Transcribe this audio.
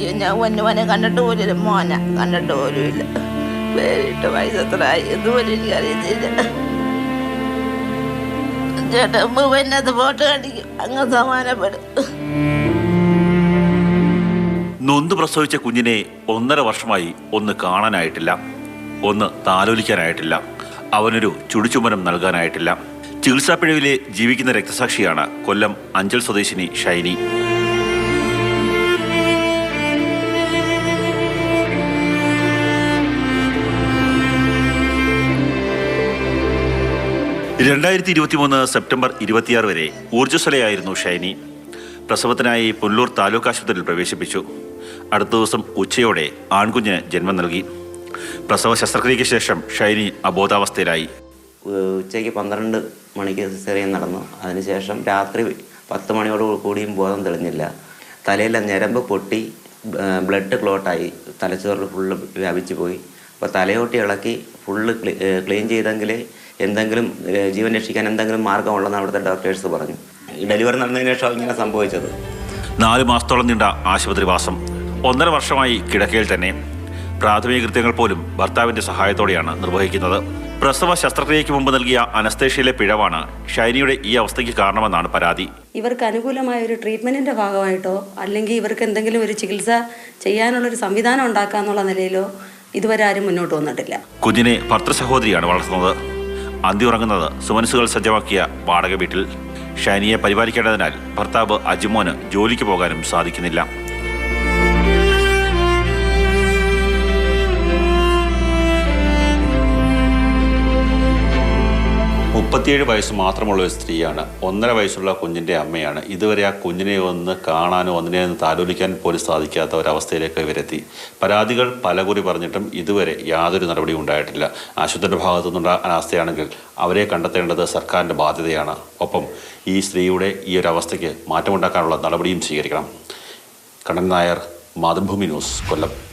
ഞാൻ വന്നെ കണ്ടിട്ട് പോലും മോനെ കണ്ടിട്ട് പോലും ഇല്ല. വേറിട്ട് വയസ്സത്രായി ഇതുപോലെ എനിക്കറിയത്തില്ല ചേട്ടാ മുമ്പ് ഫോട്ടോ കാണിക്കും. അങ്ങ് സമാനപ്പെടും നൊന്ത് പ്രസവിച്ച കുഞ്ഞിനെ ഒന്നര വർഷമായി ഒന്ന് കാണാനായിട്ടില്ല. ഒന്ന് താലോലിക്കാനായിട്ടില്ല. അവനൊരു ചുടുചുമനം നൽകാനായിട്ടില്ല. ചികിത്സാപ്പിഴവിലെ ജീവിക്കുന്ന രക്തസാക്ഷിയാണ് കൊല്ലം അഞ്ചൽ സ്വദേശിനി ഷൈനി. രണ്ടായിരത്തി ഇരുപത്തി മൂന്ന് സെപ്റ്റംബർ ഇരുപത്തിയാറ് വരെ ഊർജസ്വലയായിരുന്നു ഷൈനി. പ്രസവത്തിനായി പുല്ലൂർ താലൂക്ക് ആശുപത്രിയിൽ പ്രവേശിപ്പിച്ചു. അടുത്ത ദിവസം ഉച്ചയോടെ ആൺകുഞ്ഞിന് ജന്മം നൽകി. പ്രസവ ശസ്ത്രക്രിയയ്ക്ക് ശേഷം ഷൈനി അബോധാവസ്ഥയിലായി. ഉച്ചയ്ക്ക് പന്ത്രണ്ട് മണിക്ക് സിസേറിയൻ നടന്നു. അതിനുശേഷം രാത്രി പത്ത് മണിയോട് കൂടിയും ബോധം തെളിഞ്ഞില്ല. തലയിലെ ഞരമ്പ് പൊട്ടി ബ്ലഡ് ക്ലോട്ടായി തലച്ചോറിൽ ഫുള്ള് വ്യാപിച്ചു പോയി. അപ്പോൾ തലയോട്ടി ഇളക്കി ഫുള്ള് ക്ലീൻ ചെയ്തെങ്കിൽ എന്തെങ്കിലും ജീവൻ രക്ഷിക്കാൻ എന്തെങ്കിലും മാർഗമുള്ളതെന്ന് അവിടുത്തെ ഡോക്ടേഴ്സ് പറഞ്ഞു. ഈ ഡെലിവറി നടന്നതിന് ശേഷം ഇങ്ങനെ സംഭവിച്ചത്. നാല് മാസത്തോളം നീണ്ട ആശുപത്രിവാസം ഒന്നര വർഷമായി കിടക്കയിൽ തന്നെ. പ്രാഥമിക കൃത്യങ്ങൾ പോലും ഭർത്താവിന്റെ സഹായത്തോടെയാണ് നിർവഹിക്കുന്നത്. പ്രസവ ശസ്ത്രക്രിയയ്ക്ക് മുമ്പ് നൽകിയ അനസ്തേഷ്യയിലെ പിഴവാണ് ഷൈനിയുടെ ഈ അവസ്ഥയ്ക്ക് കാരണമെന്നാണ് പരാതി. ഇവർക്ക് അനുകൂലമായ ഒരു ട്രീറ്റ്മെന്റിന്റെ ഭാഗമായിട്ടോ അല്ലെങ്കിൽ ഇവർക്ക് എന്തെങ്കിലും ഒരു ചികിത്സ ചെയ്യാനുള്ള ഒരു സംവിധാനം ഉണ്ടാക്കാന്നുള്ള നിലയിലോ ഇതുവരെ ആരും മുന്നോട്ട് വന്നിട്ടില്ല. കുഞ്ഞിനെ ഭർത്തൃ സഹോദരിയാണ് വളർത്തുന്നത്. അന്തി ഉറങ്ങുന്നത് സുമനസുകൾ സജ്ജമാക്കിയ വാടക വീട്ടിൽ. ഷൈനിയെ പരിപാലിക്കേണ്ടതിനാൽ ഭർത്താവ് അജിമോന് ജോലിക്ക് പോകാനും സാധിക്കുന്നില്ല. മുപ്പത്തിയേഴ് വയസ്സ് മാത്രമുള്ള ഒരു സ്ത്രീയാണ്. ഒന്നര വയസ്സുള്ള കുഞ്ഞിന്റെ അമ്മയാണ്. ഇതുവരെ ആ കുഞ്ഞിനെ ഒന്ന് കാണാനോ ഒന്നിനെ ഒന്ന് താലോലിക്കാൻ പോലും സാധിക്കാത്ത ഒരവസ്ഥയിലേക്ക് ഇവരെത്തി. പരാതികൾ പലകുറി പറഞ്ഞിട്ടും ഇതുവരെ യാതൊരു നടപടിയും ഉണ്ടായിട്ടില്ല. ആശുപത്രിയുടെ ഭാഗത്തു നിന്നുള്ള അനാസ്ഥയാണെങ്കിൽ അവരെ കണ്ടെത്തേണ്ടത് സർക്കാരിന്റെ ബാധ്യതയാണ്. ഒപ്പം ഈ സ്ത്രീയുടെ ഈ ഒരു അവസ്ഥയ്ക്ക് മാറ്റമുണ്ടാക്കാനുള്ള നടപടിയും സ്വീകരിക്കണം. കണ്ണൻ നായർ മാതൃഭൂമി ന്യൂസ് കൊല്ലം.